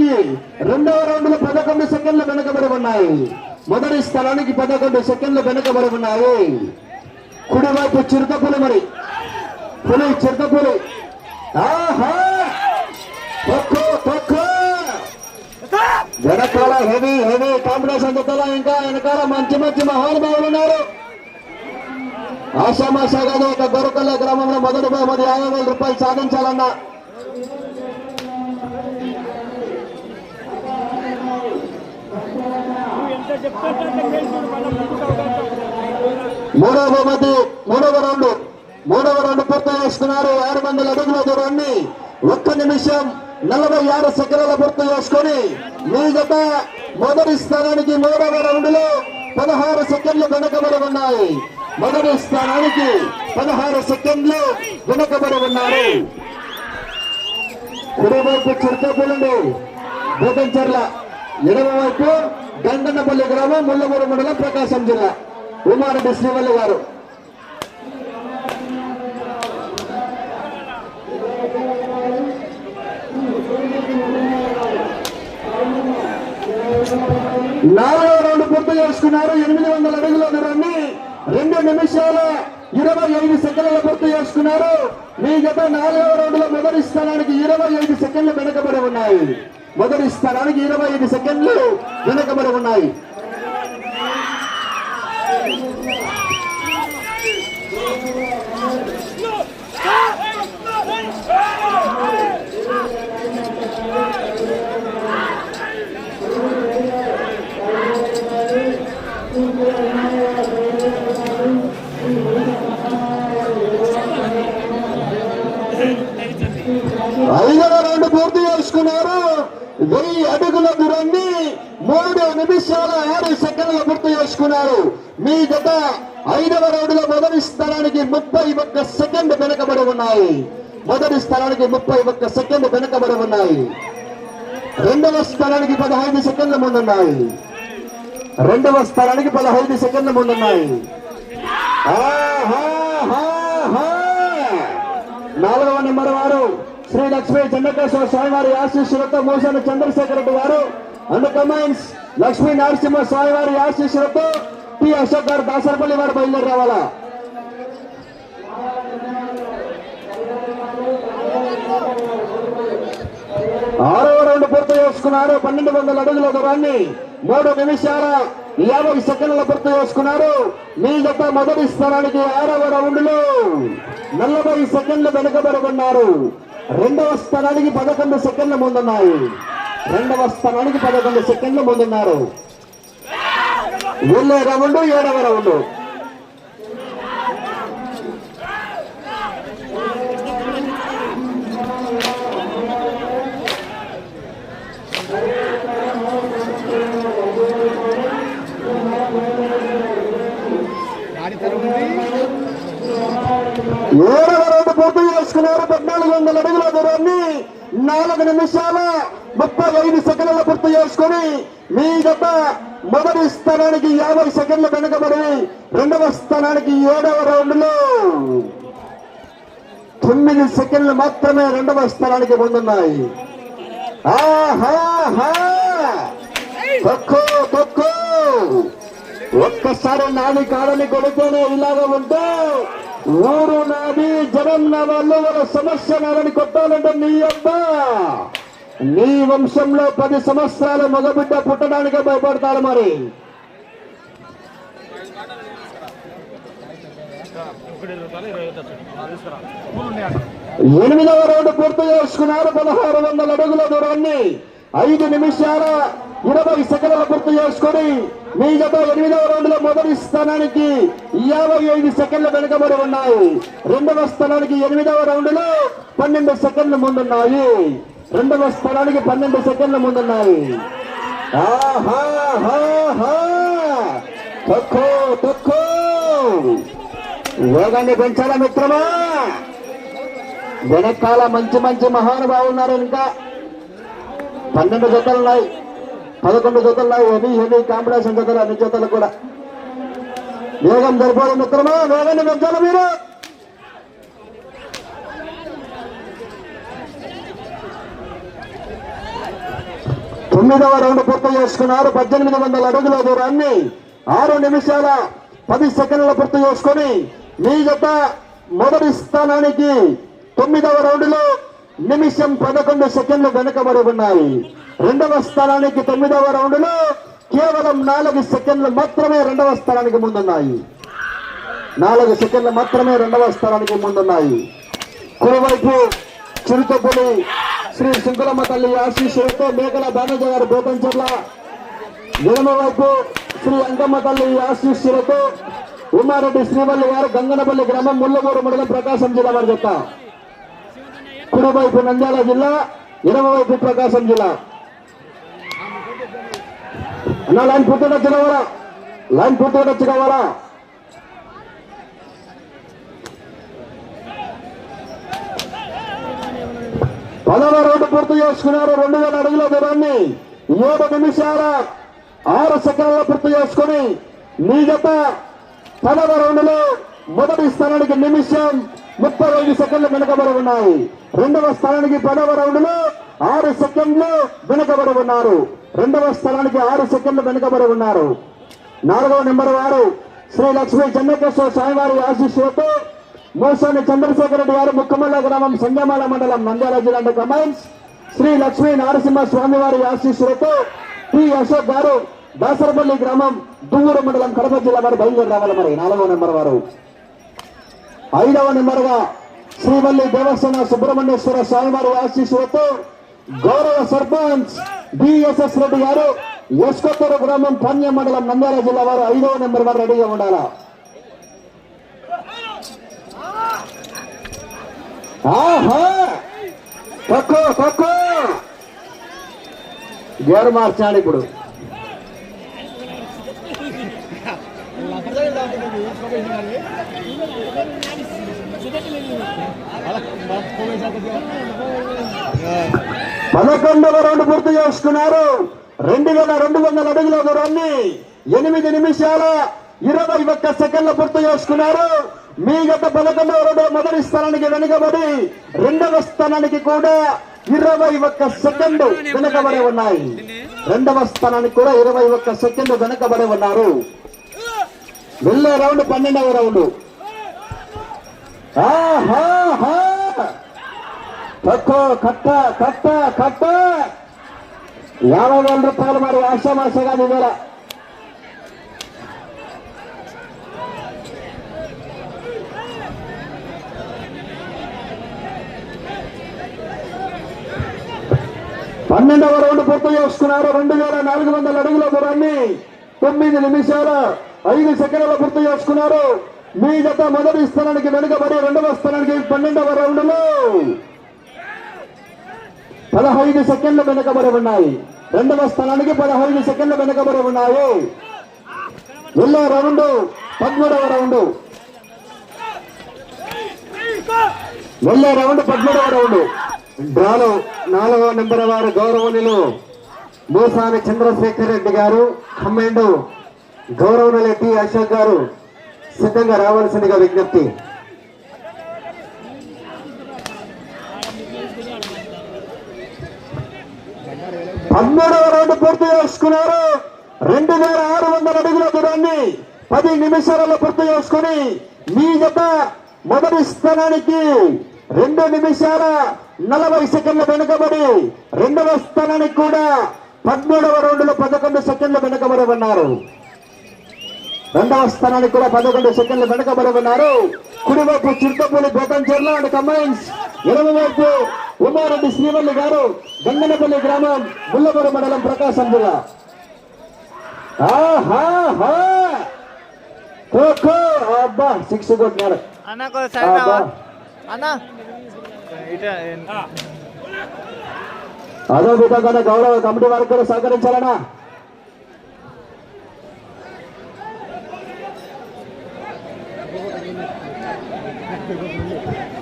స్థానానికి రెండవ రౌండ్లో పదకొండు సెకండ్లు వెనకబడి ఉన్నాయి. మొదటి స్థలానికి పదకొండు సెకండ్లు వెనకబడి ఉన్నాయి. కుడివైపు చిరుతపులి మరి. పులి చిరుతపులి. ఆహా! తొక్కు తొక్కు! వెనకాల హెవీ హెవీ కాంబినేషన్ జతల ఇంకా వెనకాల మంచి మంచి మహానుభావులు ఉన్నారు. ఆశామాషా కాదు ఒక గొరకల్ల గ్రామంలో మొదటి బహుమతి యాభై వేల రూపాయలు సాధించాలన్నా మూడవ బహుమతి మూడవ రౌండ్ మూడవ రౌండ్ పూర్తి చేసుకున్నారు. ఆరు వందల అడుగుల దూరాన్ని ఒక్క నిమిషం నలభై ఆరు సెకండ్ల పూర్తి చేసుకొని మీ జత మొదటి స్థానానికి మూడవ రౌండ్లో పదహారు సెకండ్లు వెనకబడి ఉన్నాయి. మొదటి స్థానానికి పదహారు సెకండ్లు వెనకబడి ఉన్నారు. కుడివైపు చిరుతపులండి బోధంచర్ల ఎడమవైపు గంగన్నపల్లి గ్రామం ముల్లమూరు మండలం ప్రకాశం జిల్లా. ఉమారెడ్డి శ్రీవల్లి గారు. నాలుగవ రౌండ్ పూర్తి చేసుకున్నారు. ఎనిమిది వందల అడుగుల దూరాన్ని రెండు నిమిషాల ఇరవై ఐదు సెకండ్ల పూర్తి చేసుకున్నారు. మీ గత నాలుగవ రౌండ్లో మొదటి స్థానానికి ఇరవై ఐదు సెకండ్లు వెనుకబడి ఉన్నాయి. మొదటి స్థానానికి ఇరవై ఐదు సెకండ్లు వెనకబడి ఉన్నాయి. ఐదవ రౌండ్ పూర్తి చేసుకున్నారు. అడుగుల మూడు నిమిషాల ఆరు సెకండ్లు గుర్తు చేసుకున్నారు. మీ గత ఐదవ రౌండ్లో మొదటి స్థానానికి ముప్పై ఒక్క సెకండ్ వెనకబడి ఉన్నాయి. మొదటి స్థానానికి ముప్పై ఒక్క సెకండ్ వెనకబడి ఉన్నాయి. రెండవ స్థానానికి పదహైదు సెకండ్ల ముందున్నాయి. రెండవ స్థానానికి పదహైదు సెకండ్ల ముందున్నాయి. నాలుగవ నెంబర్ వారు. శ్రీ లక్ష్మీ చంద్రకేశ్వర స్వామివారి ఆశీస్సులతో మోసాన చంద్రశేఖర రెడ్డి గారు అండ్ కమాండ్స్ లక్ష్మీ నరసింహ స్వామివారి ఆశీస్సులతో టి అశోక్ గారు దాసరపల్లి వారు బయలుదేరి రావాలా? ఆరవ రౌండ్ పూర్తి చేసుకున్నారు. పన్నెండు వందల అడుగుల దూరాన్ని మూడు నిమిషాల యాభై సెకండ్ల పూర్తి చేసుకున్నారు. మీ గత మొదటి స్థానానికి ఆరవ రౌండ్లో నలభై సెకండ్లు వెనుకబడి ఉన్నారు. రెండవ స్థానానికి పదకొండు సెకండ్ల ముందున్నాయి. రెండవ స్థానానికి పదకొండు సెకండ్ల ముందున్నారు. వెళ్ళే రౌండ్ ఏడవ రౌండ్. ఏడవ రౌండ్ పూర్తి చేసుకున్నారు. పద్నాలుగు వందల అడుగుల దూరాన్ని నాలుగు నిమిషాల ముప్పై ఐదు సెకండ్ల పూర్తి చేసుకుని మీ గత మొదటి స్థానానికి యాభై సెకండ్లు వెనుకబడి రెండవ స్థానానికి ఏడవ రౌండ్లో తొమ్మిది సెకండ్లు మాత్రమే రెండవ స్థానానికి ముందున్నాయి. ఒక్కసారి నాని కాడని కొడుతూనే ఇలాగ ఉంటే ఊరు నాది జనం నా వాళ్ళు వాళ్ళ సమస్య నాదని కొట్టాలంటే నీ అబ్బా! నీ వంశంలో పది సంవత్సరాల మగబిడ్డ పుట్టడానికే భయపడతారు మరి. ఎనిమిదవ రౌండ్ పూర్తి చేసుకున్నారు. పదహారు వందల అడుగుల దూరాన్ని ఐదు నిమిషాల ఇరవై సెకండ్ల పూర్తి చేసుకొని మీ జత ఎనిమిదవ రౌండ్లో మొదటి స్థానానికి యాభై ఐదు సెకండ్లు వెనుకబడి ఉన్నాయి. రెండవ స్థానానికి ఎనిమిదవ రౌండ్లో పన్నెండు సెకండ్లు ముందున్నాయి. రెండవ స్థానానికి పన్నెండు సెకండ్లు ముందున్నాయి. వేగాన్ని పెంచాలా మిత్రమా? వెనకాల మంచి మంచి మహానుభావులు ఉన్నారు ఇంకా. పన్నెండు జతలు ఉన్నాయి పదకొండు జతల్లో ఉన్నాయి హెవీ హెవీ కాంపిటీషన్ జతలు అన్ని జతలు కూడా. వేగం సరిపోదు మిత్రమా వేగాన్ని పెంచాలి మీరు. తొమ్మిదవ రౌండ్ పూర్తి చేసుకున్నారు. పద్దెనిమిది వందల అడుగుల దూరాన్ని ఆరు నిమిషాల పది సెకండ్ల పూర్తి చేసుకొని మీ జత మొదటి స్థానానికి తొమ్మిదవ రౌండ్లో నిమిషం పదకొండు సెకండ్లు వెనుకబడి ఉన్నాయి. రెండవ స్థానానికి తొమ్మిదవ రౌండ్లో. కేవలం నాలుగు సెకండ్లు మాత్రమే రెండవ స్థానానికి ముందున్నాయి. నాలుగు సెకండ్లు మాత్రమే రెండవ స్థానానికి ముందున్నాయి. కుడివైపు చిరుతపులి శ్రీ శంకులమ్మ తల్లి ఆశీస్సులతో మేకల బానజ గారు బోతంచర్ల ఎడమవైపు శ్రీ అంగమ్మ తల్లి ఆశీస్సులతో ఉమారెడ్డి శ్రీవల్లి గారు గంగనపల్లి గ్రామం ముల్లమూరు మండలం ప్రకాశం జిల్లా వారి చెప్తా కుడివైపు నంద్యాల జిల్లా ఎడమ వైపు ప్రకాశం జిల్లా. అన్న లైన్ పూర్తిగా వచ్చినవారా లైన్ పూర్తిగా వచ్చినవారా పదవ రౌండ్ పూర్తి చేసుకున్నారు. రెండు వేల అడుగుల దూరాన్ని ఏడు నిమిషాల ఆరు సెకండ్ల పూర్తి చేసుకుని మీ జత పదవ రౌండ్లో మొదటి స్థానానికి నిమిషం ముప్పై ఐదు సెకండ్లు వెనుకబడి ఉన్నాయి. రెండవ స్థానానికి పదవ రౌండ్లో ఆరు సెకండ్లు వెనుకబడి ఉన్నారు. రెండవ స్థలానికి ఆరు సెకండ్లు వెనుకబడి ఉన్నారు. నాలుగవ నెంబర్ వారు శ్రీ లక్ష్మీ చెన్నకేశ్వర స్వామివారి ఆశీస్సులతో మోసాని చంద్రశేఖర రెడ్డి గారు ముక్కమల్ల గ్రామం సంగమాల మండలం నంద్యాల జిల్లా కమాండ్స్ శ్రీ లక్ష్మీ నరసింహ స్వామివారి ఆశీస్సులతో టి అశోక్ గారు దాసరపల్లి గ్రామం దువ్వూరు మండలం కడప జిల్లా వారు బయలుదేరి రావాలి మరి. నాలుగవ నెంబర్ వారు. ఐదవ నెంబర్గా శ్రీవల్లి దేవస్థాన సుబ్రహ్మణ్యేశ్వర స్వామివారి ఆశీస్సులతో గౌరవ సర్పంచ్ బిఎస్ఎస్ రెడ్డి గారు ఎస్కొత్తూరు గ్రామం పన్య మండలం నంద్యాల జిల్లా వారు ఐదవ నెంబర్ వారు రెడీగా ఉండాలా? ఆహా! తక్కువ తక్కువ గేరు మార్చాడు ఇప్పుడు. పదకొండవ రౌండ్ పూర్తి చేసుకున్నారు. రెండు వేల రెండు వందల అడుగుల దూరాన్ని ఎనిమిది నిమిషాల ఇరవై ఒక్క సెకండ్ల పూర్తి చేసుకున్నారు. మీ గత పదకొండవ రౌండ్ మొదటి స్థానానికి వెనుకబడి రెండవ స్థానానికి కూడా ఇరవై ఒక్క సెకండ్ వెనుకబడి ఉన్నాయి. రెండవ స్థానానికి కూడా ఇరవై ఒక్క సెకండ్ వెనుకబడి ఉన్నారు. వెళ్ళే రౌండ్ పన్నెండవ రౌండ్. ఆహాహా తక్కువ కట్ట కట్ట కట్ట. యాభై వేల రూపాయలు మరి ఆశామాసగా దిగల పన్నెండవ రౌండ్ పూర్తి చేసుకున్నారు. రెండు వేల నాలుగు వందల అడుగుల దూరాన్ని తొమ్మిది నిమిషాల ఐదు సెకండ్ల పూర్తి చేసుకున్నారు. మీ గత మొదటి స్థానానికి వెనుకబడి రెండవ స్థానానికి పన్నెండవ రౌండ్లో పదహైదు సెకండ్లు వెనకబడి ఉన్నాయి. రెండవ స్థలానికి పదహైదు సెకండ్లు వెనకబడి ఉన్నాయి. ఎల్లో రౌండ్ పదమూడవ రౌండ్. ఎల్లో రౌండ్ పదమూడవ రౌండ్. డ్రాలో నాలుగవ నెంబర్ వారు గౌరవనీయులు మూసాని చంద్రశేఖర్ రెడ్డి గారు కమాండు గౌరవనీయులు టి అశోక్ గారు సిద్ధంగా రావాల్సిందిగా విజ్ఞప్తి. పదమూడవ రౌండ్ పూర్తి చేసుకున్నారు. రెండు వేల ఆరు వందల అడుగుల దూరాన్ని పది నిమిషాలలో పూర్తి చేసుకుని మీ జత మొదటి స్థానానికి రెండు నిమిషాల నలభై సెకండ్ల వెనుకబడి రెండవ స్థానానికి కూడా పదమూడవ రౌండ్లో పదకొండు సెకండ్లు వెనుకబడి ఉన్నారు. రెండవ స్థానానికి కూడా పదకొండు సెకండ్లు వెనుకబడి ఉన్నారు కుడివైపు చింతపూడి బోతంచెర్ల అండ్ కమైన్స్ ఎడమ వైపు ఉమారెడ్డి శ్రీవల్లి గారు గంగనపల్లి గ్రామం ముల్లమూరు మండలం ప్రకాశం జిల్లా. ఖోఖో. అబ్బా సిక్స్ అదే విధంగా గౌరవ కమిటీ వారికి కూడా సహకరించాలనా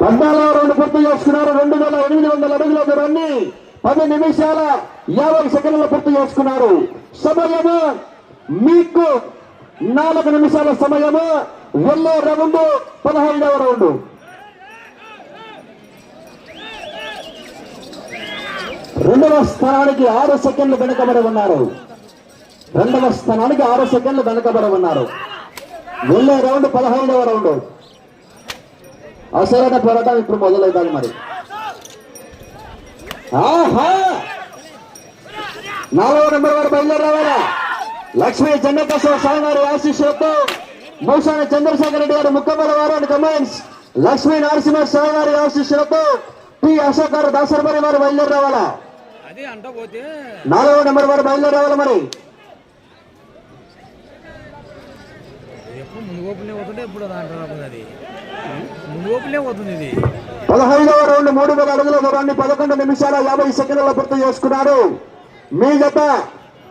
పద్నాలుగు రౌండ్ పూర్తి చేసుకున్నారు. రెండు వేల ఎనిమిది వందల అడుగుల దూరాన్ని పది నిమిషాల యాభై సెకండ్ల పూర్తి చేసుకున్నారు. సమయము మీకు నాలుగు నిమిషాల సమయము. వెళ్ళే రౌండ్ పదహైదవ రౌండ్. రెండవ స్థానానికి ఆరు సెకండ్లు వెనుకబడి ఉన్నారు. రెండవ స్థానానికి ఆరు సెకండ్లు వెనుకబడి ఉన్నారు. వెళ్ళే రౌండ్ పదహైదవ రౌండ్. అసలైన పోరాటం ఇప్పుడు మొదలవుతుంది మరి. ఆహా! నాలుగో నెంబర్ వారు బయలుదేరి రావాలా లక్ష్మీ చెన్నకేశ్వర స్వామి గారి ఆశీస్సులతో మూసాని చంద్రశేఖర రెడ్డి గారు ముక్కబల వారు అండ్ కమెంట్స్ లక్ష్మీ నరసింహ స్వామి గారి ఆశీస్సులతో టి అశోక్ గారు దాసరమరి వారు బయలుదేరి రావాలా నాలుగో నెంబర్ వారు బయలుదేరి రావాలా మరి? ఎప్పుడు ముందు దాంట్లో రాకుండా అది? లోపలే పోతుంది ఇది. పదహైదవ రౌండ్ మూడు వేల అడుగుల దూరాన్ని పదకొండు నిమిషాల యాభై సెకండ్ల పూర్తి చేసుకున్నారు మీ జత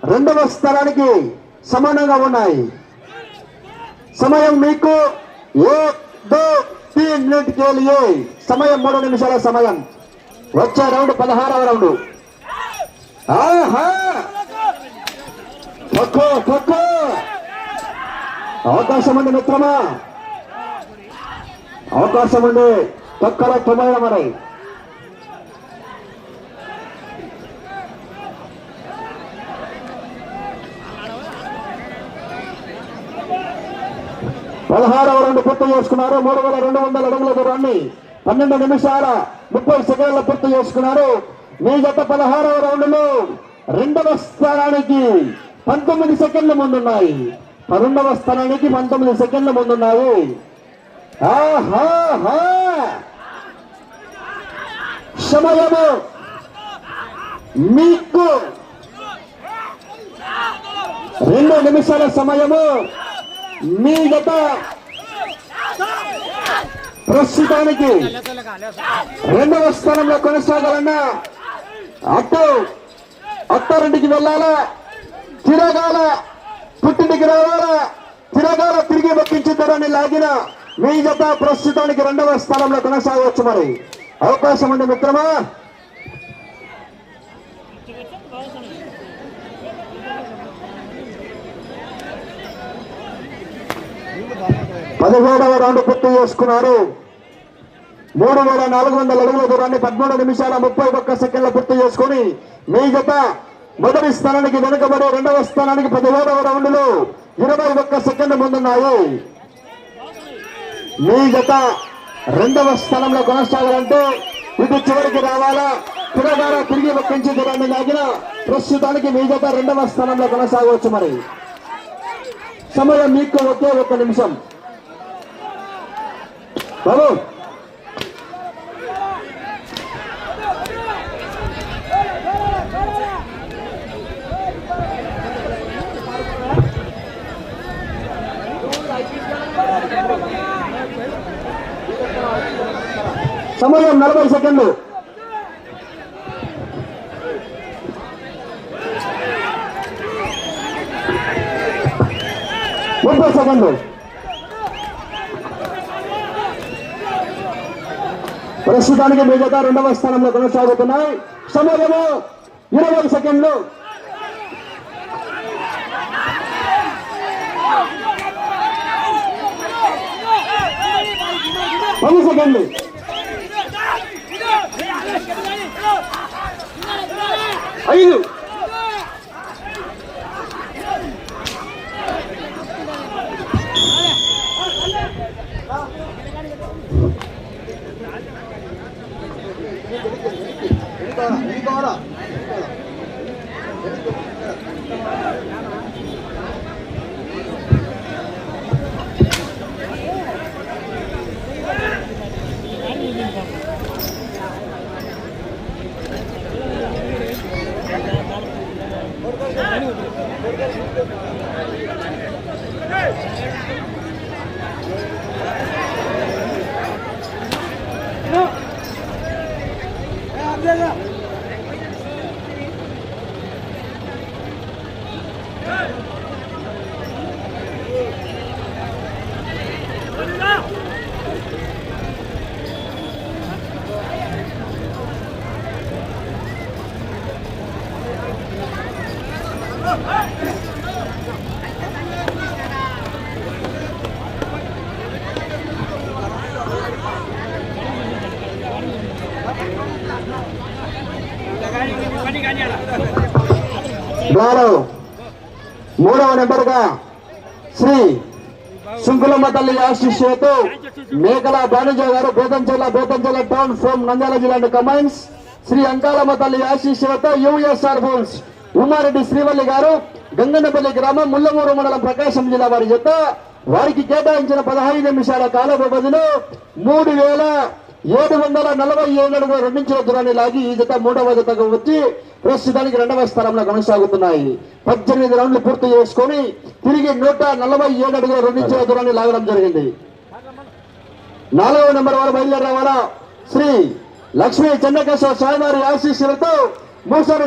రెండవ స్థానానికి సమానంగా ఉన్నాయి. సమయం మీకు సమయం మూడు నిమిషాల సమయం. వచ్చే రౌండ్ పదహారవ రౌండ్. ఆహా! అవకాశం ఉంది మిత్రమా? అవకాశం ఉంది తొక్కల తొమ్మిది మరి. పదహారవ రెండు పూర్తి చేసుకున్నారు. మూడు వేల రెండు వందల అడుగుల దూరాన్ని పన్నెండు నిమిషాల ముప్పై సెకండ్ల పూర్తి చేసుకున్నారు. మీ గత పదహారవ రౌండ్లో రెండవ స్థానానికి పంతొమ్మిది సెకండ్ల ముందున్నాయి. పన్నెండవ స్థానానికి పంతొమ్మిది సెకండ్ల ముందున్నాయి. ఆహా సమయము మీకు. రెండు నిమిషాల సమయము మీ గత ప్రస్తుతానికి రెండవ స్థానంలో కొనసాగాలన్నా అట్టు అత్తారింటికి వెళ్ళాలా? తిరగాల? పుట్టింటికి రావాలా? తిరగాల? తిరిగి బక్కించుతారని లాగిన? మీ జత ప్రస్తుతానికి రెండవ స్థానంలో కొనసాగవచ్చు మరి. అవకాశం ఉంది మిత్రమా? పదిహేడవ రౌండ్ పూర్తి చేసుకున్నారు. మూడు వేల నాలుగు వందల అడుగుల దూరాన్ని పదమూడు నిమిషాల ముప్పై ఒక్క సెకండ్ల పూర్తి చేసుకుని మీ జత మొదటి స్థానానికి వెనుకబడి రెండవ స్థానానికి పదిహేడవ రౌండ్లు ఇరవై ఒక్క సెకండ్ ముందున్నాయి. మీ జత రెండవ స్థానంలో కొనసాగాలంటే ఇటు చివరికి రావాలా? తిరగాల తిరిగి ఒక్కించి దూరాన్ని ప్రస్తుతానికి మీ జత రెండవ స్థానంలో కొనసాగవచ్చు మరి. సమయం మీకు ఒకే ఒక్క నిమిషం. బాబు. సమయం నలభై సెకండ్లు. ముప్పై సెకండ్లు. ప్రస్తుతానికి మిగతా రెండవ స్థానంలో కొనసాగుతున్నాయి. సమయము ఇరవై సెకండ్లు. పది సెకండ్లు. ఐదు Hey! Bravo. Mula nomor ga Sri Sungulamma Talli Ashishetu Meghala Banuja garu Godanjala Godanjala town from Nandala jila ni comments Sri Angalamma Talli Ashishetu USR phones Umareddy Srivalli గారు గంగన్నపల్లి గ్రామం ముల్లమూరు మండలం ప్రకాశం జిల్లా వారి చేత వారికి కేటాయించిన పదహైదు నిమిషాల కాల వ్యవధిలో మూడు వేల ఏడు వందల నలభై ఏడు అడుగుల రెండించిన దూరాన్ని లాగి ఈ జత మూడవ జతకు వచ్చి ప్రస్తుతానికి రెండవ స్థానంలో కొనసాగుతున్నాయి. పద్దెనిమిది రౌండ్లు పూర్తి చేసుకొని తిరిగి నూట నలభై ఏడు అడుగుల రెండించిన దూరాన్ని లాగడం జరిగింది. నాలుగవ నెంబర్ వారు బయలుదేరడం వల్ల శ్రీ లక్ష్మీ చెన్నకేశ్వర స్వామివారి ఆశీస్సులతో మూసారి